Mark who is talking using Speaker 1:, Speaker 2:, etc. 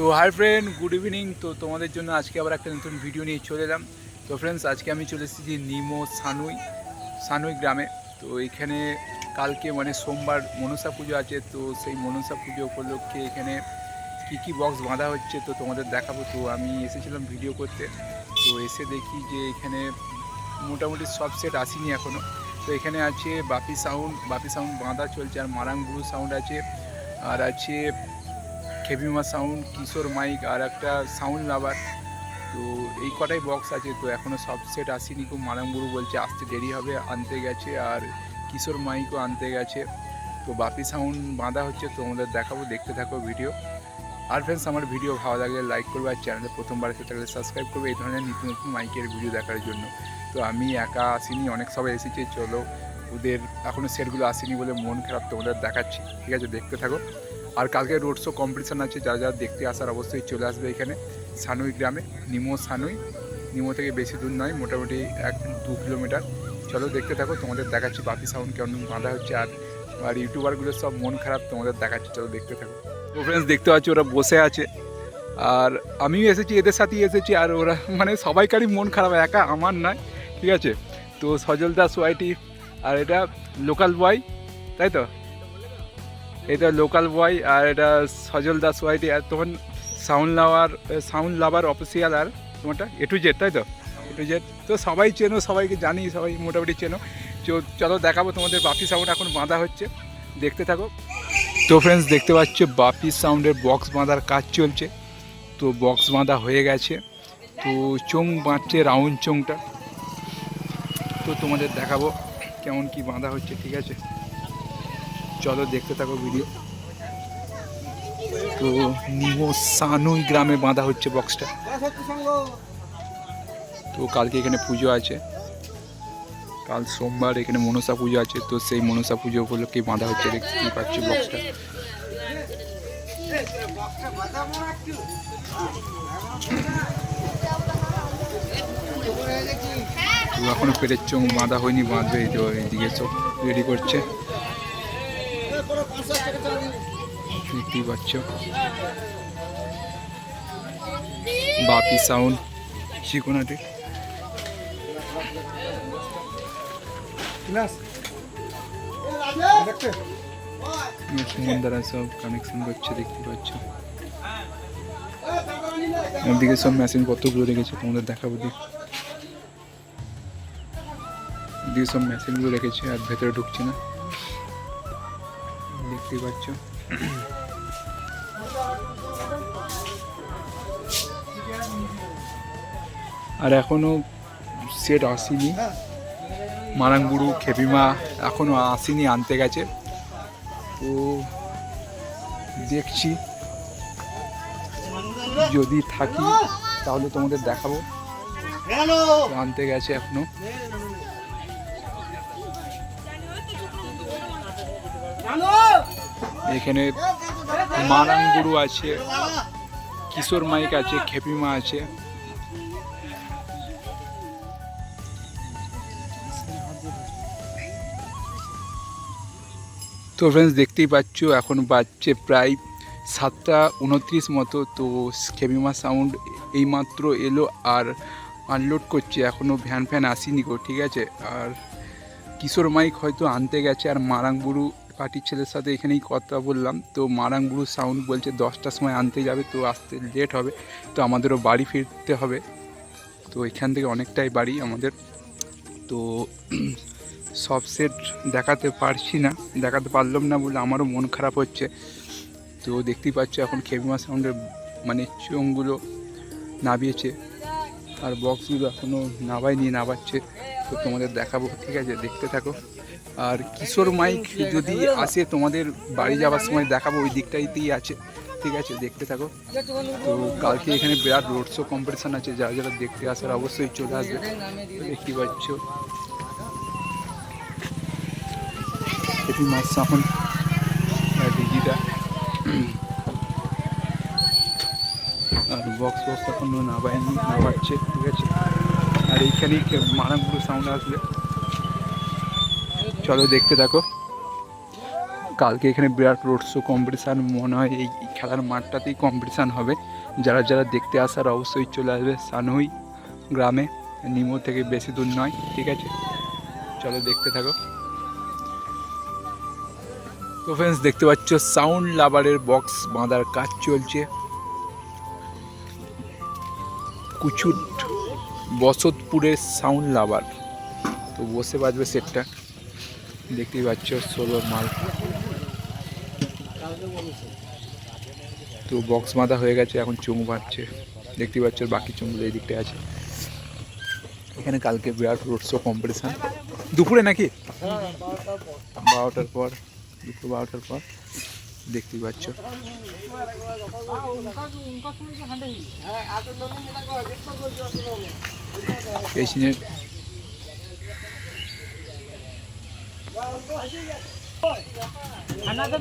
Speaker 1: তো hi friend, good evening. তো তোমাদের জন্য আজকে আবার একটা নতুন ভিডিও নিয়ে চলে এলাম। তো ফ্রেন্ডস, আজকে আমি চলে এসেছি নিমো সানুই সানুই গ্রামে। তো এখানে কালকে মানে সোমবার মনসা পুজো আছে, তো সেই মনসা পুজো উপলক্ষে এখানে কী কী বক্স বাঁধা হচ্ছে তো তোমাদের দেখাবো। তো আমি এসেছিলাম ভিডিও করতে। তো এসে দেখি যে এখানে মোটামুটি সব সেট আসেনি এখনও তো এখানে আছে বাপি সাউন্ড বাপি সাউন্ড বাঁধা চলছে, আর মারাংবুরু সাউন্ড আছে, আর আছে খেবিমা সাউন্ড কিশোর মাইক আর একটা সাউন্ড লাভার তো এই কটাই বক্স আছে, তো এখনও সব সেট আসেনি। খুব মারাংবুরু বলছে, আসতে দেরি হবে, আনতে গেছে আর কিশোর মাইকও আনতে গেছে। তো বাপি সাউন্ড বাঁধা হচ্ছে তোমাদের দেখাবো, দেখতে থাকো ভিডিও আর ফ্রেন্ডস আমার ভিডিও ভালো লাগলে লাইক করবে আর চ্যানেলে প্রথমবার এসে থাকলে সাবস্ক্রাইব করবে। এই ধরনের নিত্য নতুন মাইকের ভিডিও দেখার জন্য। তো আমি একা আসিনি, অনেক সবাই এসেছে, চলো। ওদের এখনও সেটগুলো আসেনি বলে মন খারাপ তোমাদের দেখাচ্ছি। ঠিক আছে, দেখতে থাকো। আর কালকে রোড শো কম্পিটিশান আছে যারা যারা দেখতে আসার অবশ্যই চলে আসবে এখানে। সানুই গ্রামে, নিমো সানুই। নিমো থেকে বেশি দূর নয়, মোটামুটি এক দু কিলোমিটার। চলো দেখতে থাকো, তোমাদের দেখাচ্ছি বাপি সাউন্ড কেমন বাঁধা হচ্ছে। আর আর ইউটিউবারগুলোর সব মন খারাপ, তোমাদের দেখাচ্ছি, চলো দেখতে থাকো। তো ফ্রেন্ডস দেখতে পাচ্ছি ওরা বসে আছে। আর আমিও এসেছি, এদের সাথেই এসেছি, আর ওরা মানে সবাইকারই মন খারাপ, একা আমার নয়, ঠিক আছে? তো সজল দাস ওয়াইটি আর এটা লোকাল বয়, তাই তো? এটা লোকাল বয় আর এটা সজল দাস ওয়াইটি আর তোমার sound lover sound lover official আর তোমারটা এ টু জেড তাই তো? এ টু জেড তো সবাই চেনো, সবাইকে জানি, সবাই মোটামুটি চেনো। চলো দেখাবো তোমাদের বাপি সাউন্ড এখন বাঁধা হচ্ছে। দেখতে থাকো। তো ফ্রেন্ডস দেখতে পাচ্ছ বাপি সাউন্ডের বক্স বাঁধার কাজ চলছে। তো বক্স বাঁধা হয়ে গেছে। তো চোং বাঁধছে রাউন্ড চোংটা তো তোমাদের দেখাবো কেমন কি বাঁধা হচ্ছে, ঠিক আছে? চলো দেখতে থাকো ভিডিও তো নিমো সানুই গ্রামে বাঁধা হচ্ছে বক্সটা তো কালকে এখানে পুজো আছে। কাল সোমবার এখানে মনসা পুজো আছে, তো সেই মনসা পুজো উপলক্ষে বাঁধা হচ্ছে দেখতে। পাচ্ছি বক্সটা তো এখনও পেটের চোখ বাঁধা হয়নি, বাঁধবে তো, এইদিকে সব রেডি করছে। দেখতেই পাচ্ছ বাপি সাউন্ড শিকোনাটি। দ্বারা সব কানেকশন করছে দেখতে পাচ্ছ। ওদিকে সব মেশিন পত্রগুলো রেখেছে তোমাদের দেখাবো দিক দিয়ে সব মেশিনগুলো রেখেছে আর ভেতরে ঢুকছে না। দেখতেই পাচ্ছ। আর এখনও সেট আসেনি। মারাঙ্গুড়ু খেপিমা এখনও আসেনি, আনতে গেছে। তো দেখছি। যদি থাকি, তাহলে তোমাদের দেখাবো। আনতে গেছে এখনও। এখানে মারাঙ্গুরু আছে, কিশোর মাইক আছে, খেপিমা আছে। তো ফ্রেন্ডস দেখতেই পাচ্ছ, এখন বাজছে প্রায় সাতটা উনত্রিশ মতো। তো খেমিমা সাউন্ড এইমাত্র এলো আর আনলোড করছে। এখনও ভ্যান ফ্যান আসেনি গো, ঠিক আছে? আর কিশোর মাইক হয়তো আনতে গেছে, আর মারাংবুরু পার্টির ছেলের সাথে এখানেই কথা বললাম। তো মারাংবুরু সাউন্ড বলছে দশটার সময় আনতে যাবে, তো আসতে লেট হবে। তো আমাদেরও বাড়ি ফিরতে হবে। তো এখান থেকে অনেকটাই বাড়ি আমাদের। তো সব সেট দেখাতে পারছি না, দেখাতে পারলাম না বলে আমারও মন খারাপ হচ্ছে। তো দেখতেই পাচ্ছ এখন খেমিমা সাউন্ডের মানে চোঙগুলো নাবিয়েছে, আর বক্সগুলো এখনও নাবায়নি, নাবাচ্ছে। তো তোমাদের দেখাবো, ঠিক আছে? দেখতে থাকো। আর কিশোর মাইক যদি আসে তোমাদের বাড়ি যাওয়ার সময় দেখাবো, ওই দিকটাইতেই আছে, ঠিক আছে? দেখতে থাকো। তো কালকে এখানে বিরাট রোড শো কম্পিটিশান আছে, যারা যারা দেখতে আসার অবশ্যই চলে আসবে। দেখতে পাচ্ছ। এটি মাছ সামন ডিজিটা আর বক্স বক্স এখন নাবায়নি নাবাচ্ছে ঠিক আছে আর এইখানেই মারামপুর সাউন্ড আসবে চলো দেখতে থাকো কালকে এখানে বিরাট রোড শো কম্পিটিশান মনে হয় এই খেলার মাঠটাতেই কম্পিটিশান হবে যারা যারা দেখতে আসার অবশ্যই চলে আসবে সানহুই গ্রামে নিমো থেকে বেশি দূর নয় ঠিক আছে চলো দেখতে থাকো তো ফ্রেন্ডস দেখতে পাচ্ছ সাউন্ড লাভারের বক্স বাঁধার কাজ চলছে। কুচুট বসতপুরের সাউন্ড লাভার তো বসে বাজবে সেটটা দেখতেই পাচ্ছ, ষোলো মাল তো বক্স বাঁধা হয়ে গেছে, এখন চুং বাঁধছে। দেখতেই পাচ্ছ, বাকি চুংগুলো এই দিকটায় আছে। এখানে কালকে বিরাট রোড শো কম্পিটিশান দুপুরে নাকি? বারোটার পর। দুপুর বারোটার পর দেখতেই পাচ্ছ। পেছনের
Speaker 2: Another